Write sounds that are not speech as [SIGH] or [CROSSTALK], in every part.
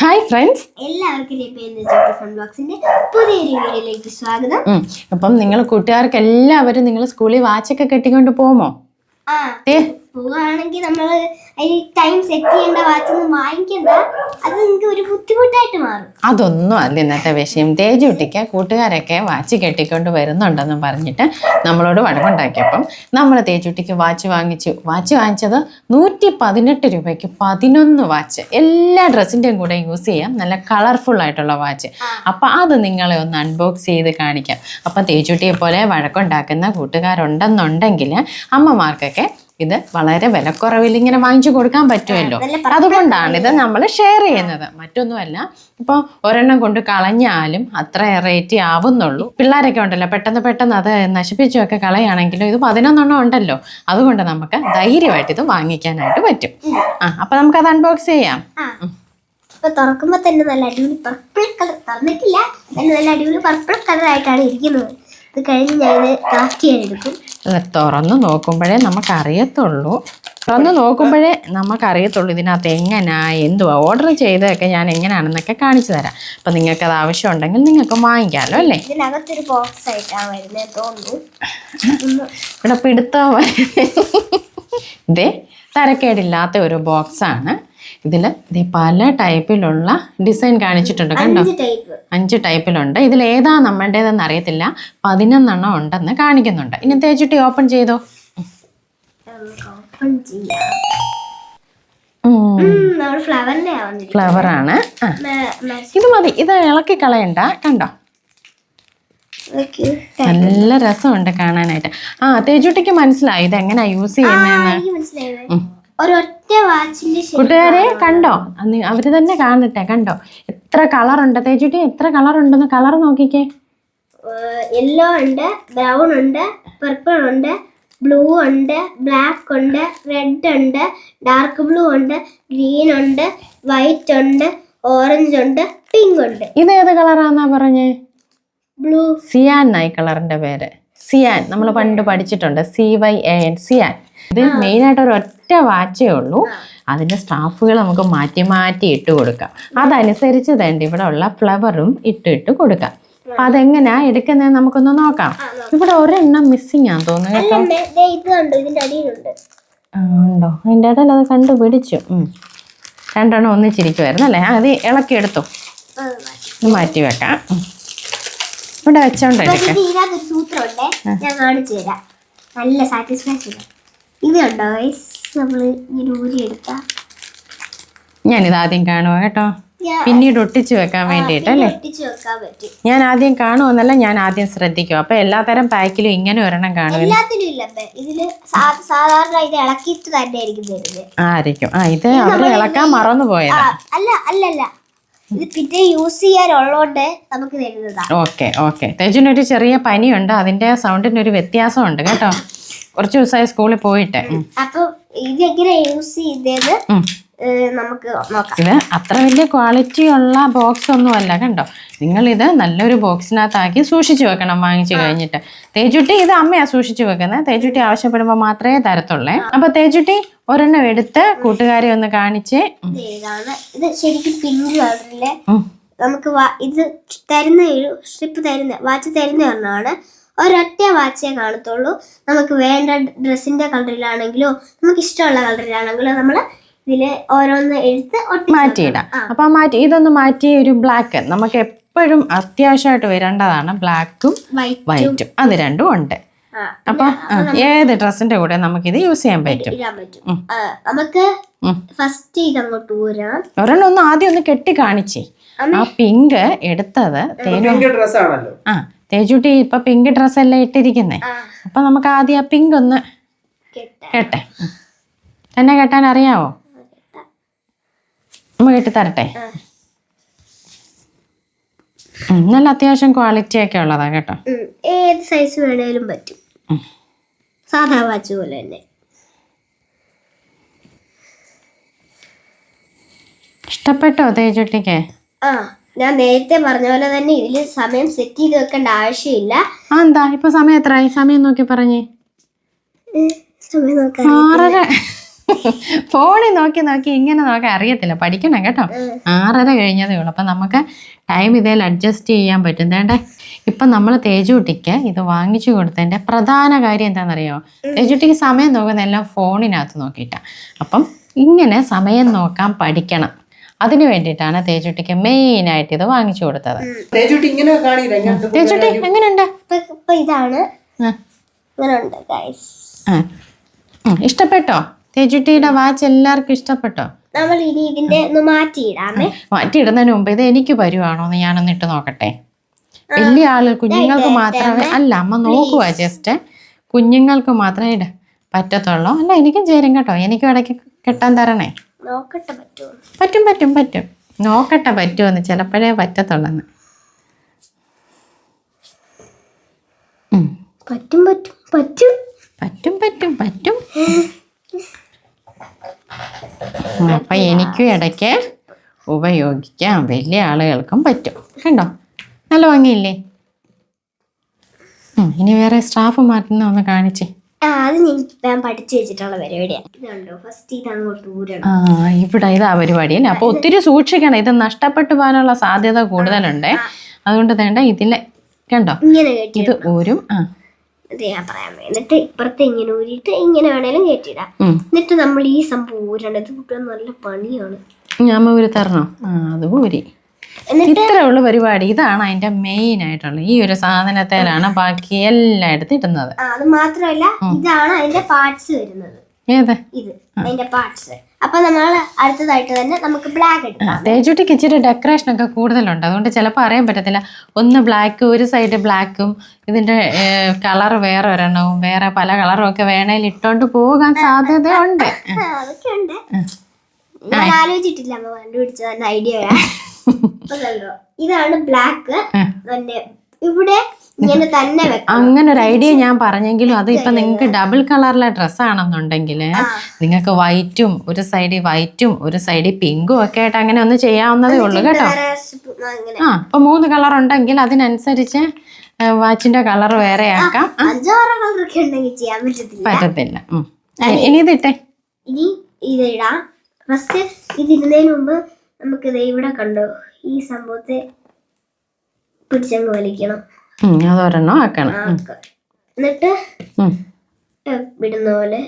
Hi friends എല്ലാവർക്കും ബ്ലോഗ്സിന്റെ പുതിയൊരു വീഡിയോയിലേക്ക് സ്വാഗതം. അപ്പം നിങ്ങൾ കൂട്ടുകാർക്ക് എല്ലാവരും നിങ്ങൾ സ്കൂളിൽ വാച്ചൊക്കെ കെട്ടിക്കൊണ്ട് പോകുമോ? പോവുകയാണെങ്കിൽ നമ്മൾ അതിന് ടൈം സെറ്റ് ചെയ്യേണ്ട വാച്ചൊന്നും വാങ്ങിക്കണ്ട. അത് നിങ്ങൾക്ക് ഒരു ബുദ്ധിമുട്ടായിട്ട് മാറും. അതൊന്നും അല്ല ഇന്നത്തെ വിഷയം. തേജുട്ടിക്ക് കൂട്ടുകാരൊക്കെ വാച്ച് കെട്ടിക്കൊണ്ട് വരുന്നുണ്ടെന്ന് പറഞ്ഞിട്ട് നമ്മളോട് വഴക്കുണ്ടാക്കിയപ്പം നമ്മൾ തേജുട്ടിക്ക് വാച്ച് വാങ്ങിച്ചു. വാച്ച് വാങ്ങിച്ചത് നൂറ്റി പതിനെട്ട് രൂപയ്ക്ക് പതിനൊന്ന് വാച്ച്. എല്ലാ ഡ്രസ്സിന്റെയും കൂടെ യൂസ് ചെയ്യാം. നല്ല കളർഫുൾ ആയിട്ടുള്ള വാച്ച്. അപ്പം അത് നിങ്ങളെ ഒന്ന് അൺബോക്സ് ചെയ്ത് കാണിക്കാം. അപ്പം തേജുട്ടിയെ പോലെ വഴക്കുണ്ടാക്കുന്ന കൂട്ടുകാരുണ്ടെന്നുണ്ടെങ്കിൽ അമ്മമാർക്കൊക്കെ ഇത് വളരെ വിലക്കുറവിൽ ഇങ്ങനെ വാങ്ങിച്ചു കൊടുക്കാൻ പറ്റുമല്ലോ. അതുകൊണ്ടാണ് ഇത് നമ്മൾ ഷെയർ ചെയ്യുന്നത്. മറ്റൊന്നുമല്ല ഇപ്പോൾ ഒരെണ്ണം കൊണ്ട് കളഞ്ഞാലും അത്ര റേറ്റ് ആവുന്നുള്ളൂ. പിള്ളേരൊക്കെ ഉണ്ടല്ലോ പെട്ടെന്ന് പെട്ടെന്ന് അത് നശിപ്പിച്ചൊക്കെ കളയാണെങ്കിലും ഇത് പതിനൊന്നെണ്ണം ഉണ്ടല്ലോ. അതുകൊണ്ട് നമുക്ക് ധൈര്യമായിട്ട് ഇത് വാങ്ങിക്കാനായിട്ട് പറ്റും. ആ അപ്പൊ നമുക്ക് അത് അൺബോക്സ് ചെയ്യാം ഇപ്പൊ തുറക്കുമ്പോ തന്നെ നല്ല അടിപൊളി പർപ്പിൾ കളർ തന്നിട്ടില്ല. തന്നെ നല്ല അടിപൊളി പർപ്പിൾ കളർ ആയിട്ടാണ് ഇരിക്കുന്നത്. ഇത് കഴിഞ്ഞ് ഞാൻ കാസ്റ്റ് ചെയ്യാൻ എടുക്കും ഇത് തുറന്ന് നോക്കുമ്പോഴേ നമുക്കറിയത്തുള്ളൂ. തുറന്ന് നോക്കുമ്പോഴേ നമുക്കറിയത്തുള്ളൂ ഇതിനകത്ത് എങ്ങനെയാ എന്തുവാ ഓർഡർ ചെയ്തതൊക്കെ ഞാൻ എങ്ങനെയാണെന്നൊക്കെ കാണിച്ചു തരാം. അപ്പം നിങ്ങൾക്കത് ആവശ്യമുണ്ടെങ്കിൽ നിങ്ങൾക്ക് വാങ്ങിക്കാമല്ലോ അല്ലേ? ഇതിനകത്തൊരു ബോക്സ് ആയിട്ടാണ് വരുന്നത് തോന്നുന്നു ഇവിടെ പിടുത്തം ഇതേ തരക്കേടില്ലാത്ത ഒരു ബോക്സാണ്. ഇതിൽ ഇതേ പല ടൈപ്പിലുള്ള ഡിസൈൻ കാണിച്ചിട്ടുണ്ട് കണ്ടോ? അഞ്ച് ടൈപ്പിലുണ്ട്. ഇതിൽ ഏതാ നമ്മളുടേതെന്ന് അറിയത്തില്ല. പതിനൊന്നെണ്ണം ഉണ്ടെന്ന് കാണിക്കുന്നുണ്ട്. ഇനി തേച്ചിട്ട് ഓപ്പൺ ചെയ്തോ? ഫ്ലവറാണ് ഫ്ലവർ ആണ്. ഇത് മതി. ഇത് ഇളക്കി കളയണ്ട. കണ്ടോ? നല്ല രസമുണ്ട് കാണാനായിട്ട്. ആ തേജുട്ടിക്ക് മനസ്സിലായി ഇത് എങ്ങനെയാ യൂസ് ചെയ്യുന്നതെന്ന് കൂട്ടുകാരെ കണ്ടോ? അവർ തന്നെ കാണട്ടെ കണ്ടോ? എത്ര കളർ ഉണ്ട് തേജുട്ടി എത്ര കളർ ഉണ്ടെന്ന് കളർ നോക്കിക്കേ. യെല്ലോ ഉണ്ട് ബ്രൗൺ ഉണ്ട് പർപ്പിൾ ഉണ്ട് ബ്ലൂ ഉണ്ട് ബ്ലാക്ക് ഉണ്ട് റെഡ് ഉണ്ട് ഡാർക്ക് ബ്ലൂ ഉണ്ട് ഗ്രീൻ ഉണ്ട് വൈറ്റ് ഉണ്ട് ഓറഞ്ച് ഉണ്ട് പിങ്ക് ഉണ്ട്. ഇത് ഏത് കളറാന്നാ പറഞ്ഞേ? ബ്ലൂ സിയാൻ ആയി കളറിന്റെ പേര്. സിയാൻ നമ്മൾ പണ്ട് പഠിച്ചിട്ടുണ്ട്. C Y A N cyan. ഇത് മെയിൻ ആയിട്ട് ഒരു ഒറ്റ വാച്ചേ ഉള്ളൂ. അതിന്റെ സ്റ്റാഫുകൾ നമുക്ക് മാറ്റി മാറ്റി ഇട്ട് കൊടുക്കാം. അതനുസരിച്ച് തന്നെ ഇവിടെ ഉള്ള ഫ്ലവറും ഇട്ട് ഇട്ട് കൊടുക്കാം. അപ്പൊ അതെങ്ങനെയാ എടുക്കുന്നത് നമുക്കൊന്ന് നോക്കാം. ഇവിടെ ഒരെണ്ണം മിസ്സിങ് ആന്ന് തോന്നുന്നു കേട്ടോ. ഉണ്ടോ? അതിന്റെ ഇടയിൽ അത് കണ്ടുപിടിച്ചു. രണ്ടെണ്ണം ഒന്നിച്ചിരിക്കുമായിരുന്നു അല്ലേ? അത് ഇളക്കി എടുത്തു. മാറ്റി. വെക്കാം. ഇവിടെ വെച്ചോണ്ട് എടുക്കാം നല്ല സാറ്റിസ്ഫാക്ഷൻ ഇത് കണ്ടോ? നമ്മൾ ഇങ്ങനെ ഞാനിത് ആദ്യം കാണുക കേട്ടോ. പിന്നീട് ഒട്ടിച്ചു വെക്കാൻ വേണ്ടിയിട്ട് അല്ലേ ഞാൻ ആദ്യം കാണുമെന്നല്ല ഞാൻ ആദ്യം ശ്രദ്ധിക്കും. അപ്പൊ എല്ലാ തരം പാക്കിലും ഇങ്ങനെ ഒരെണ്ണം കാണും. ആയിരിക്കും ആ ഇത് അവർ ഇളക്കാൻ മറന്നു പോയതാ. അല്ല അല്ല അല്ല ഇത് പിന്നെ യൂസ് നമുക്ക് തരുന്നതാ. Okay okay. തേജുവിനൊരു ചെറിയ പനിയുണ്ട്. അതിന്റെ സൗണ്ടിന് ഒരു വ്യത്യാസമുണ്ട് കേട്ടോ. കുറച്ച് ദിവസമായി സ്കൂളിൽ പോയിട്ട്. അപ്പൊ ഇത് എങ്ങനെ യൂസ് ചെയ്തത് നമുക്ക് നോക്കാം. ഇത് അത്ര വലിയ ക്വാളിറ്റി ഉള്ള ബോക്സ് ഒന്നുമല്ല കണ്ടോ? നിങ്ങൾ ഇത് നല്ലൊരു ബോക്സിനകത്താക്കി സൂക്ഷിച്ചു വെക്കണം വാങ്ങിച്ചു കഴിഞ്ഞിട്ട്. തേജുട്ടി ഇത് അമ്മയാ സൂക്ഷിച്ചു വെക്കുന്നത് തേജുട്ടി ആവശ്യപ്പെടുമ്പോൾ മാത്രമേ തരത്തുള്ളേ. അപ്പൊ തേജുട്ടി ഒരെണ്ണം എടുത്ത് കൂട്ടുകാരെ ഒന്ന് കാണിച്ച്. ഇത് ശരിക്കും പിങ്ക് കളറിലെ നമുക്ക് ഇത് തരുന്ന ഒരു സ്ട്രിപ്പ് തരുന്ന വാച്ച് തരുന്ന ഒരെണ്ണമാണ്. ഒരൊറ്റ വാച്ചേ കാണത്തുള്ളൂ. നമുക്ക് വേണ്ട ഡ്രസ്സിന്റെ കളറിലാണെങ്കിലോ നമുക്ക് ഇഷ്ടമുള്ള കളറിലാണെങ്കിലോ നമ്മൾ ഇതിൽ ഓരോന്ന് എഴുത്ത് ഒട്ടി മാറ്റിയിടാം. അപ്പൊ മാറ്റി ഇതൊന്ന് മാറ്റി ഒരു ബ്ലാക്ക് നമുക്ക് എപ്പോഴും അത്യാവശ്യമായിട്ട് വരേണ്ടതാണ് ബ്ലാക്കും വൈറ്റും അത് രണ്ടും ഉണ്ട്. അപ്പൊ ഏത് ഡ്രസ്സിന്റെ കൂടെ നമുക്ക് ഇത് യൂസ് ചെയ്യാൻ പറ്റും. നമുക്ക്. ഫസ്റ്റ് ഇതങ്ങോട്ട് ഊരാം. ഒരെണ്ണം ഒന്ന് ആദ്യം ഒന്ന് കെട്ടി കാണിച്ചേ ആ പിങ്ക് എടുത്തത് തേനു ഡ്രസ് ആണല്ലോ. ആ തേജുട്ടി ഇപ്പൊ പിങ്ക് ഡ്രസ് അല്ലേ ഇട്ടിരിക്കുന്നേ? അപ്പൊ നമുക്ക് ആദ്യം ആ പിങ്ക് ഒന്ന് കേട്ടെ. എന്നെ കെട്ടാൻ അറിയാവോ? അമ്മ കെട്ടി. തരട്ടെ. നല്ല അത്യാവശ്യം ക്വാളിറ്റി ഒക്കെ ഉള്ളതാ കേട്ടോ. ഏത് സൈസ് വേണേലും പറ്റും. സാധാ വാച്ച് പോലെ തന്നെ. ഇഷ്ടപ്പെട്ടോ തേജുട്ടിക്ക്? ആ. ഞാൻ നേരത്തെ പറഞ്ഞ പോലെ തന്നെ ഇതിൽ സമയം സെറ്റ് ചെയ്ത് വെക്കേണ്ട ആവശ്യമില്ല. ആ എന്താ ഇപ്പൊ സമയം എത്രയായി? സമയം നോക്കി പറഞ്ഞേ. സമയം ആറര. ഫോണിൽ നോക്കി നോക്കി ഇങ്ങനെ നോക്കാൻ അറിയത്തില്ല. പഠിക്കണം കേട്ടോ. ആറര കഴിഞ്ഞതേ ഉള്ളൂ. അപ്പം നമുക്ക് ടൈം ഇതേൽ അഡ്ജസ്റ്റ് ചെയ്യാൻ പറ്റും. വേണ്ടേ ഇപ്പം നമ്മൾ തേജുട്ടിക്ക് ഇത് വാങ്ങിച്ചു കൊടുത്തതിന്റെ പ്രധാന കാര്യം എന്താണെന്നറിയോ? തേജുട്ടിക്ക് സമയം നോക്കുന്ന എല്ലാം ഫോണിനകത്ത് നോക്കിയിട്ടാണ് അപ്പം ഇങ്ങനെ സമയം നോക്കാൻ പഠിക്കണം. അതിന് വേണ്ടിയിട്ടാണ് തേജുട്ടിക്ക് മെയിൻ ആയിട്ട് ഇത് വാങ്ങിച്ചു കൊടുത്തത്. തേജുട്ടി ഇങ്ങനെ തേജുട്ടി എങ്ങനെയുണ്ട് ഇതാണ്. ഇഷ്ടപ്പെട്ടോ? തേജുട്ടിയുടെ വാച്ച് എല്ലാവർക്കും ഇഷ്ടപ്പെട്ടോ? നമ്മൾ ഇനി ഇതിന്റെ മാറ്റിയിടാമേ. മാറ്റിയിടുന്നതിന് മുമ്പ് ഇത് എനിക്ക് വരുവാണോ എന്ന് ഞാനൊന്ന് ഇട്ട് നോക്കട്ടെ. വലിയ ആൾ കുഞ്ഞുങ്ങൾക്ക് മാത്രമേ അല്ല അമ്മ നോക്കുക ജസ്റ്റ്. കുഞ്ഞുങ്ങൾക്ക് മാത്രമേ ഇട പറ്റത്തുള്ളൂ. അല്ല എനിക്കും ചേരും കേട്ടോ. എനിക്കും ഇടയ്ക്ക് കെട്ടാൻ തരണേ. നോക്കട്ടെ പറ്റുമോ? പറ്റും പറ്റും പറ്റും. നോക്കട്ടെ പറ്റുമെന്ന് ചിലപ്പോഴേ പറ്റത്തുള്ളെന്ന്. പറ്റും പറ്റും പറ്റും. പറ്റും പറ്റും പറ്റും. അപ്പൊ എനിക്കും ഇടയ്ക്ക് ഉപയോഗിക്കാം. വലിയ ആളുകൾക്കും പറ്റും. കണ്ടോ? നല്ല ഭംഗിയില്ലേ? ഇനി വേറെ സ്റ്റാഫ് മാറ്റുന്ന ഒന്ന് കാണിച്ചേ. അത് ഞാൻ പഠിച്ചു വെച്ചിട്ടുള്ള പരിപാടിയാണ്. ഇതുണ്ടോ ഫസ്റ്റ് ഇത് അങ്ങോട്ട് ഊരണം ആ ഇവിടെ ഇതാ പരിപാടി. അല്ലേ അപ്പൊ ഒത്തിരി സൂക്ഷിക്കണം. ഇത് നഷ്ടപ്പെട്ടു പോകാനുള്ള സാധ്യത കൂടുതലുണ്ട്. അതുകൊണ്ട് വേണ്ട ഇതിലെ കണ്ടോ? ഇങ്ങനെ കയറ്റി ഇത് ഊരും. ആ. ഇത് ഞാൻ പറയാൻ വേ- എന്നിട്ട് ഇപ്പുറത്തെ ഇങ്ങനെ ഊരിയിട്ട് ഇങ്ങനെ വേണേലും കയറ്റിയിടാം ഉം. എന്നിട്ട് നമ്മൾ ഈ സംഭവം ഊരണം ഇത് കൂട്ടാൻ നല്ല പണിയാണ്. ഞാൻ ഊരി തരണോ? ആ അത് ഊരി. ഇത്രേ ഉള്ളു പരിപാടി. ഇതാണ് അതിന്റെ മെയിൻ ആയിട്ടുള്ള ഈ ഒരു സാധനത്തിലാണ് ബാക്കി എല്ലായിടത്തും ഇടുന്നത് അത് മാത്രമല്ല ഇതാണ് അതിന്റെ പാർട്സ് വരുന്നത്. ഏത്? ഇത് അതിന്റെ പാർട്സ് അപ്പൊ നമ്മൾ അടുത്തതായിട്ട് തന്നെ നമുക്ക് ബ്ലാക്ക് തേജുട്ടിക്ക് ഇച്ചിരി ഡെക്കറേഷൻ ഒക്കെ കൂടുതലുണ്ട്. അതുകൊണ്ട് ചിലപ്പോൾ അറിയാൻ പറ്റത്തില്ല. ഒന്ന് ബ്ലാക്ക് ഒരു സൈഡ് ബ്ലാക്കും ഇതിന്റെ കളർ വേറെ ഒരെണ്ണവും വേറെ പല കളറും ഒക്കെ വേണേൽ ഇട്ടോണ്ട് പോകാൻ സാധ്യതയുണ്ട്. അതൊക്കെ ഉണ്ട്. ഞാൻ ആലോചിച്ചിട്ടില്ല അമ്മ കണ്ടുപിടിച്ച തന്നെ ഐഡിയ [LAUGHS] ഇതാണ് ബ്ലാക്ക് ഇവിടെ ഇങ്ങനെ തന്നെ അങ്ങനെ ഒരു ഐഡിയ ഞാൻ പറഞ്ഞെങ്കിലും അത് ഇപ്പൊ നിങ്ങൾക്ക് ഡബിൾ കളറിലെ ഡ്രസ്സ് ആണെന്നുണ്ടെങ്കിൽ നിങ്ങൾക്ക് വൈറ്റും ഒരു സൈഡിൽ വൈറ്റും ഒരു സൈഡിൽ പിങ്കും ഒക്കെ ആയിട്ട് അങ്ങനെ ഒന്ന് ചെയ്യാവുന്നതേ ഉള്ളൂ കേട്ടോ. ആ ഇപ്പൊ മൂന്ന് കളർ ഉണ്ടെങ്കിൽ അതിനനുസരിച്ച് വാച്ചിന്റെ കളർ വേറെ ആക്കാം. പറ്റത്തില്ല. ഇനി ഇതിട്ടെ. ഇനി ഇത് ഇടാം. ഫസ്റ്റ് ഇതിരുന്നതിന് മുമ്പ് നമുക്ക് ഇത് ഇവിടെ കണ്ടോ? ഈ സംഭവത്തെ പിടിച്ചങ്ങ് വലിക്കണം. അതൊരെണ്ണം ആക്കണം. എന്നിട്ട് വിടുന്ന പോലെ.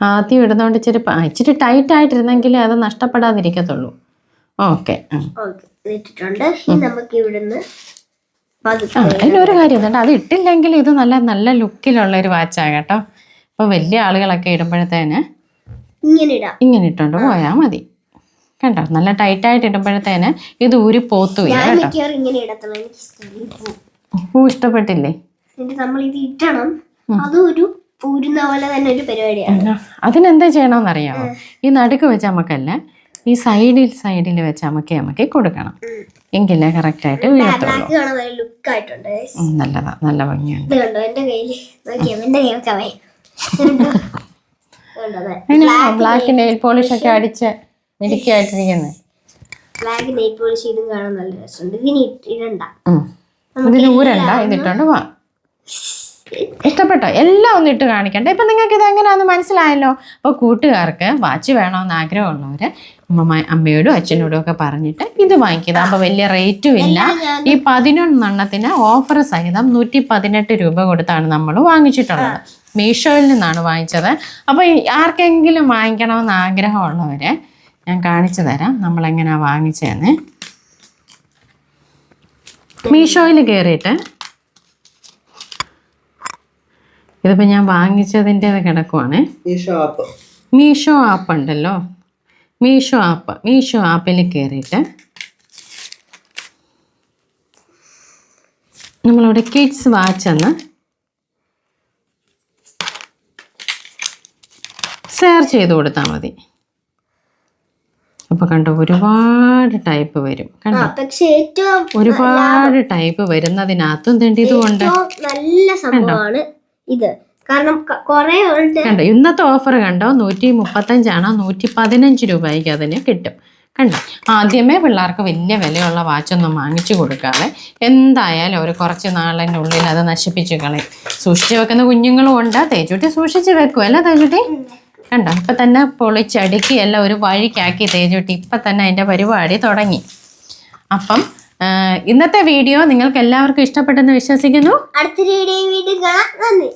ആദ്യം ഇടുന്നോണ്ട് ഇച്ചിരി ഇച്ചിരി ടൈറ്റ് ആയിട്ടിരുന്നെങ്കിൽ അത് നഷ്ടപ്പെടാതിരിക്കത്തുള്ളൂ. ഓക്കെ ഇട്ടിട്ടുണ്ട് നമുക്ക് ഇവിടുന്ന് അതിലൊരു കാര്യം ഉണ്ട് അത് ഇട്ടില്ലെങ്കിൽ ഇത് നല്ല നല്ല ലുക്കിലുള്ള ഒരു വാച്ചാണ് കേട്ടോ. ഇപ്പൊ വലിയ ആളുകളൊക്കെ ഇടുമ്പോഴത്തേന് ഇങ്ങനെ ഇടാം. ഇങ്ങനെ ഇട്ടോണ്ട് പോയാൽ മതി. കണ്ടോ? നല്ല ടൈറ്റായിട്ട് ഇടുമ്പോഴത്തേന് ഇത് ഊരി പോത്തുമില്ല ഞാൻ കേട്ടോ. ഇങ്ങനെ ഇടത്തുള്ളൂ. എനിക്ക് പൂ. ഇഷ്ടപ്പെട്ടില്ലേ? നമ്മൾ ഇത് ഇട്ടണം പോലെ തന്നെ ഒരു പരിപാടിയാണ്. അതിനെന്താ ചെയ്യണമെന്നറിയാമോ ഈ നടുക്ക് വെച്ച് നമുക്കല്ല ഈ സൈഡിൽ സൈഡിൽ വെച്ച് നമുക്ക് നമുക്ക് കൊടുക്കണം. എങ്കിലേ കറക്റ്റ് ആയിട്ട് വീഴത്തുള്ളൂ. നല്ലതാ നല്ല ഭംഗിയുണ്ട്. കണ്ടോ? എന്റെ കയ്യിൽ നോക്കിയാ? എന്റെ കൈ വെക്കാവേ ബ്ലാക്ക് നെയിൽ പോളിഷ് ഒക്കെ അടിച്ച് മിടുക്കിയായിട്ടിരിക്കുന്നത് ബ്ലാക്ക് നെയിൽ പോളിഷ് ഇതും കാണാൻ നല്ല രസമുണ്ട്. ഇതിന് ഇടണ്ട. ഇതിന് ഊരണ്ട ഇതിട്ടുണ്ട് വാ. ഇഷ്ടപ്പെട്ടോ? എല്ലാം ഒന്ന് ഇട്ട് കാണിക്കണ്ട? ഇപ്പൊ നിങ്ങൾക്ക് ഇത് എങ്ങനെയാന്ന് മനസ്സിലായല്ലോ. അപ്പൊ കൂട്ടുകാർക്ക് വാച്ച് വേണമെന്ന് ആഗ്രഹമുള്ളവര് അമ്മ അമ്മയോടും അച്ഛനോടും ഒക്കെ പറഞ്ഞിട്ട് ഇത് വാങ്ങിക്കുന്നത് അപ്പൊ വലിയ റേറ്റും ഇല്ല. ഈ പതിനൊന്നെണ്ണത്തിന് ഓഫർ സഹിതം നൂറ്റി പതിനെട്ട് രൂപ കൊടുത്താണ് നമ്മൾ വാങ്ങിച്ചിട്ടുള്ളത്. മീഷോയിൽ നിന്നാണ് വാങ്ങിച്ചത്. അപ്പോൾ ആർക്കെങ്കിലും വാങ്ങിക്കണമെന്ന് ആഗ്രഹമുള്ളവർ ഞാൻ കാണിച്ചു തരാം. നമ്മളെങ്ങനെയാണ് വാങ്ങിച്ചതെന്ന്. മീഷോയിൽ കയറിയിട്ട് ഇതിപ്പോൾ ഞാൻ വാങ്ങിച്ചതിന്റെ കിടക്കുവാണ്. മീഷോ ആപ്പ്. മീഷോ ആപ്പ് ഉണ്ടല്ലോ. മീഷോ ആപ്പ്. മീഷോ ആപ്പിൽ കയറിയിട്ട് നമ്മളിവിടെ കിഡ്സ് വാച്ച് എന്ന് സെർച്ച് ചെയ്ത് കൊടുത്താൽ മതി. അപ്പൊ കണ്ടോ ഒരുപാട് ടൈപ്പ് വരും. കണ്ടോ? പക്ഷെ ഏറ്റവും ഒരുപാട് ടൈപ്പ് വരുന്നതിനകത്തും തേണ്ടി ഇതുകൊണ്ട് നല്ല സംഭവമാണ് ഇത്. കാരണം കുറേ കണ്ടോ ഇന്നത്തെ ഓഫർ കണ്ടോ നൂറ്റി മുപ്പത്തഞ്ചാണോ നൂറ്റി പതിനഞ്ച് രൂപയ്ക്ക് അതിന് കിട്ടും. കണ്ടോ? ആദ്യമേ പിള്ളേർക്ക് വലിയ വിലയുള്ള വാച്ചൊന്നും വാങ്ങിച്ചു കൊടുക്കാതെ എന്തായാലും ഒരു കുറച്ച് നാളിന്റെ ഉള്ളിൽ അത് നശിപ്പിച്ച് കളയും. സൂക്ഷിച്ച് വെക്കുന്ന കുഞ്ഞുങ്ങളും ഉണ്ട്. തേച്ചുട്ടി സൂക്ഷിച്ച് വെക്കും അല്ലേ തേജുട്ടി കണ്ടോ? ഇപ്പം തന്നെ പൊളിച്ചടുക്കി എല്ലാം ഒരു വഴിക്കാക്കി തേജുട്ടി ഇപ്പം തന്നെ അതിന്റെ പരിപാടി തുടങ്ങി. അപ്പം ഇന്നത്തെ വീഡിയോ നിങ്ങൾക്ക് എല്ലാവർക്കും ഇഷ്ടപ്പെട്ടെന്ന് വിശ്വസിക്കുന്നു. അടുത്ത വീഡിയോ വീണ്ടും കാണാം. നന്ദി.